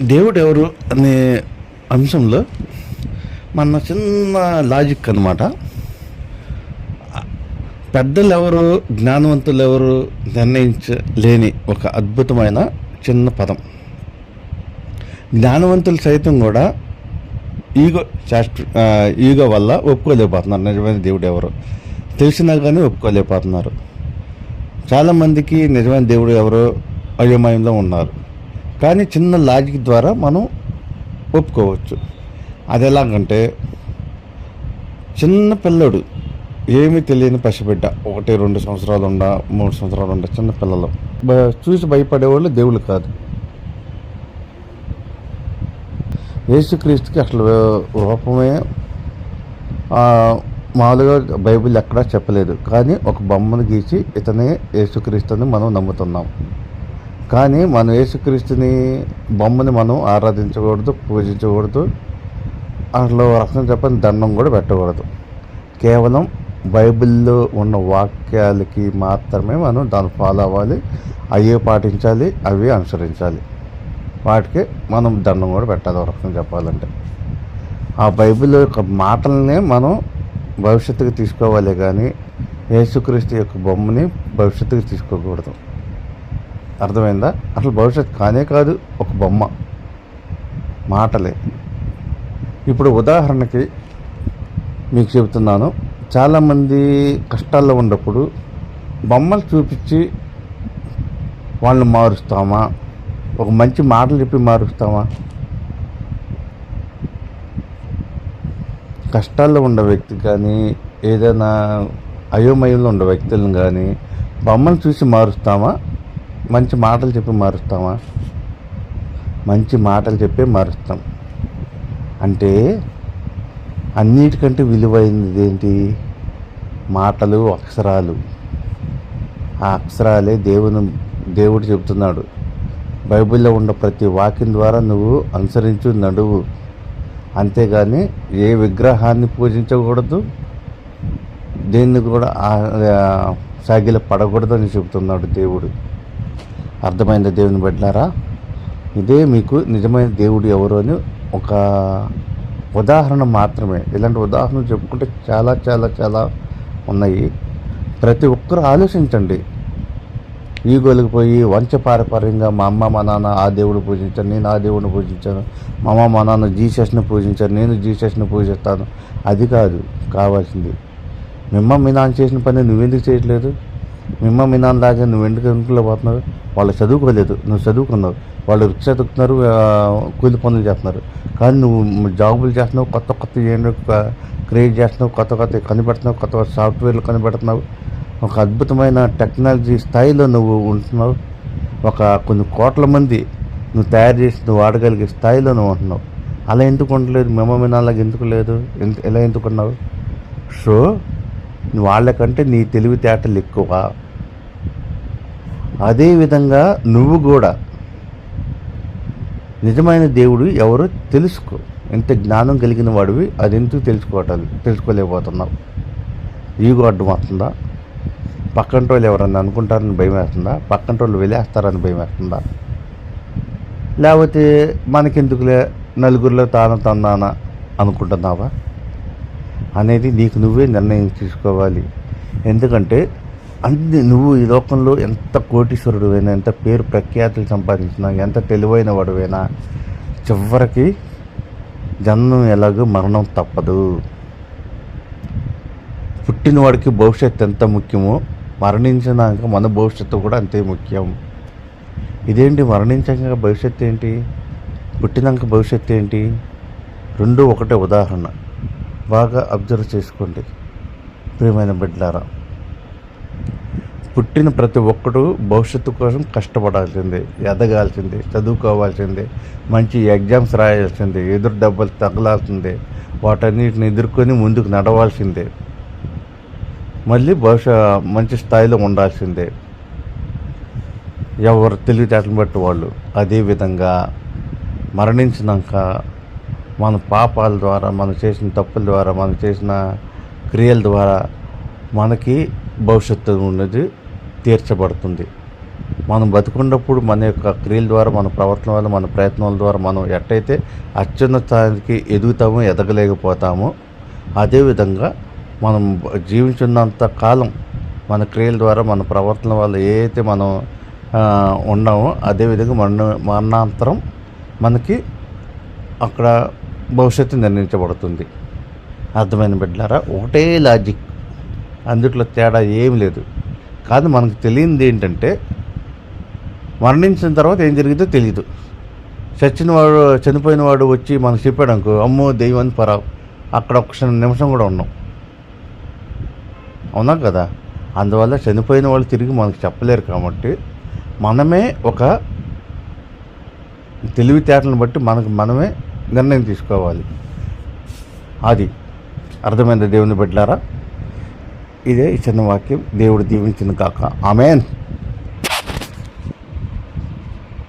దేవుడు ఎవరు అనే అంశంలో మన చిన్న లాజిక్ అనమాట పెద్దలు ఎవరు జ్ఞానవంతులు ఎవరు నిర్ణయించలేని ఒక అద్భుతమైన చిన్న పదం. జ్ఞానవంతులు సైతం కూడా ఈగో శాస్త్ర ఈగో వల్ల ఒప్పుకోలేకపోతున్నారు. నిజమైన దేవుడు ఎవరు తెలిసినా కానీ ఒప్పుకోలేకపోతున్నారు. చాలామందికి నిజమైన దేవుడు ఎవరో అయోమయంలో ఉన్నారు. కానీ చిన్న లాజిక్ ద్వారా మనం ఒప్పుకోవచ్చు. అది ఎలాగంటే చిన్న పిల్లడు ఏమీ తెలియని పసిబిడ్డ ఒకటి రెండు సంవత్సరాలు ఉండ మూడు సంవత్సరాలు ఉండ చిన్న పిల్లలు. చూసి భయపడేవాళ్ళు దేవుళ్ళు కాదు. యేసుక్రీస్తుకి అసలు రూపమే మామూలుగా బైబిల్ ఎక్కడా చెప్పలేదు. కానీ ఒక బొమ్మను గీసి ఇతనే యేసుక్రీస్తుని మనం నమ్ముతున్నాం. కానీ మనం యేసుక్రీస్తుని బొమ్మని మనం ఆరాధించకూడదు పూజించకూడదు. అట్లా రక్షణ చెప్పని దండం కూడా పెట్టకూడదు. కేవలం బైబిల్లో ఉన్న వాక్యాలకి మాత్రమే మనం దాన్ని ఫాలో అవ్వాలి. అయ్యే పాటించాలి అవి అనుసరించాలి. వాటికి మనం దండం కూడా పెట్టాలి రక్షణ చెప్పాలంటే. ఆ బైబిల్ యొక్క మాటలనే మనం భవిష్యత్తుకు తీసుకోవాలి కానీ యేసుక్రీస్తు యొక్క బొమ్మని భవిష్యత్తుకు తీసుకోకూడదు. అర్థమైందా? అసలు భవిష్యత్తు కానే కాదు ఒక బొమ్మ. మాటలే. ఇప్పుడు ఉదాహరణకి మీకు చెబుతున్నాను. చాలామంది కష్టాల్లో ఉన్నప్పుడు బొమ్మలు చూపించి వాళ్ళని మారుస్తామా? ఒక మంచి మాటలు చెప్పి మారుస్తామా? కష్టాల్లో ఉన్న వ్యక్తి కానీ ఏదైనా అయోమయంలో ఉన్న వ్యక్తులను కానీ బొమ్మను చూసి మారుస్తామా? మంచి మాటలు చెప్పి మారుస్తామా? మంచి మాటలు చెప్పి మారుస్తాం. అంటే అన్నిటికంటే విలువైనది ఏంటి? మాటలు అక్షరాలు. ఆ అక్షరాలే దేవుని దేవుడు చెబుతున్నాడు. బైబిల్లో ఉన్న ప్రతి వాక్యం ద్వారా నువ్వు అనుసరించు నడువు. అంతేగాని ఏ విగ్రహాన్ని పూజించకూడదు దేన్ని కూడా ఆ- సాగిల పడకూడదని చెబుతున్నాడు దేవుడు. అర్థమైంది దేవుని పెట్టినారా ఇదే మీకు నిజమైన దేవుడు ఎవరు అని ఒక ఉదాహరణ మాత్రమే. ఇలాంటి ఉదాహరణలు చెప్పుకుంటే చాలా చాలా చాలా ఉన్నాయి. ప్రతి ఒక్కరు ఆలోచించండి. ఈగోలకు పోయి వంచపారపర్యంగా మా అమ్మ మా నాన్న ఆ దేవుడు పూజించాను నేను ఆ దేవుడిని పూజించాను. మా అమ్మ మా నాన్న జీసస్ని పూజించాను నేను జీసస్ని పూజిస్తాను. అది కాదు కావాల్సింది. మిమ్మ మీ నాన్న చేసిన పని నువ్వెందుకు చేయట్లేదు? మిమ్మ మీ నాన్న లాగా నువ్వు ఎందుకు ఇంట్లో పోతున్నావు వాళ్ళు చదువుకోలేదు నువ్వు చదువుకున్నావు. వాళ్ళు రిక్షా తొక్కుతున్నారు కూలి పనులు చేస్తున్నారు. కానీ నువ్వు జాబులు చేస్తున్నావు కొత్త కొత్త ఏంటో క్రియేట్ చేస్తున్నావు కొత్త కొత్త కనిపెడుతున్నావు కొత్త కొత్త సాఫ్ట్వేర్లు కనిపెడుతున్నావు. ఒక అద్భుతమైన టెక్నాలజీ స్థాయిలో నువ్వు ఉంటున్నావు. ఒక కొన్ని కోట్ల మంది నువ్వు తయారు చేసి నువ్వు వాడగలిగే స్థాయిలో నువ్వు ఉంటున్నావు. అలా ఎందుకు ఉండలేదు? మేము అలాగ ఎందుకు లేదు? ఎంత ఎలా ఎందుకున్నావు సో వాళ్ళకంటే నీ తెలివితేటలు ఎక్కువ. అదేవిధంగా నువ్వు కూడా. నిజమైన దేవుడు ఎవరో తెలుసుకో. ఎంత జ్ఞానం కలిగిన వాడివి అది ఎందుకు తెలుసుకోవటం తెలుసుకోలేకపోతున్నావు? ఈగో అడ్డం వస్తుందా పక్కంటి వాళ్ళు ఎవరన్నా అనుకుంటారని భయం వేస్తుందా? పక్కంటి వాళ్ళు వెళ్ళేస్తారని భయం వేస్తుందా? లేకపోతే మనకెందుకులే నలుగురిలో తాను తన్నానా అనుకుంటున్నావా? అనేది నీకు నువ్వే నిర్ణయం తీసుకోవాలి. ఎందుకంటే అన్ని నువ్వు ఈ లోకంలో ఎంత కోటీశ్వరుడువైనా ఎంత పేరు ప్రఖ్యాతులు సంపాదించినా ఎంత తెలివైన వాడువైనా చివరికి జన్మం ఎలాగో మరణం తప్పదు. పుట్టినవాడికి భవిష్యత్తు ఎంత ముఖ్యమో మరణించినాక మన భవిష్యత్తు కూడా అంతే ముఖ్యం. ఇదేంటి మరణించాక భవిష్యత్తు ఏంటి? పుట్టినాక భవిష్యత్తు ఏంటి? రెండు ఒకటే ఉదాహరణ. బాగా అబ్జర్వ్ చేసుకోండి. ప్రియమైన బిడ్డారా పుట్టిన ప్రతి ఒక్కడు భవిష్యత్తు కోసం కష్టపడాల్సిందే ఎదగాల్సిందే చదువుకోవాల్సిందే మంచి ఎగ్జామ్స్ రాయాల్సిందే ఎదురు దెబ్బలు తగలాల్సిందే వాటన్నిటిని ఎదుర్కొని ముందుకు నడవాల్సిందే. మళ్ళీ బహుశా మంచి స్థాయిలో ఉండాల్సిందే. ఎవరు తెలివితేటలు బట్టి వాళ్ళు అదేవిధంగా మరణించినాక మన పాపాల ద్వారా మనం చేసిన తప్పుల ద్వారా మనం చేసిన క్రియల ద్వారా మనకి భవిష్యత్తు ఉన్నది తీర్చబడుతుంది. మనం బతుకున్నప్పుడు మన యొక్క క్రియల ద్వారా మన ప్రవర్తన వల్ల మన ప్రయత్నాల ద్వారా మనం ఎట్టయితే అత్యున్నతానికి ఎదుగుతామో ఎదగలేకపోతామో అదేవిధంగా మనం జీవించున్నంత కాలం మన క్రియల ద్వారా మన ప్రవర్తన వల్ల ఏ అయితే మనం ఉన్నామో అదేవిధంగా మన మరణాంతరం మనకి అక్కడ భవిష్యత్తు నిర్ణయించబడుతుంది. అర్థమైన బిడ్డారా ఒకటే లాజిక్ అందుట్లో తేడా ఏమి లేదు. కానీ మనకు తెలియంది ఏంటంటే మరణించిన తర్వాత ఏం జరిగిందో తెలియదు చచ్చిన వాడు చనిపోయిన వాడు వచ్చి మనకు చెప్పాడు అనుకో అమ్మో దెయ్యం పరా. అక్కడ ఒక నిమిషం కూడా ఉన్నాం. అవునా కదా? అందువల్ల చనిపోయిన వాళ్ళు తిరిగి మనకు చెప్పలేరు కాబట్టి మనమే ఒక తెలివితేటలను బట్టి మనకు మనమే నిర్ణయం తీసుకోవాలి. అది అర్థమైంది దేవుని బిడ్డారా? ఇదే ఈ చిన్న వాక్యం. దేవుడు దీవించిన కాక ఆమెన్.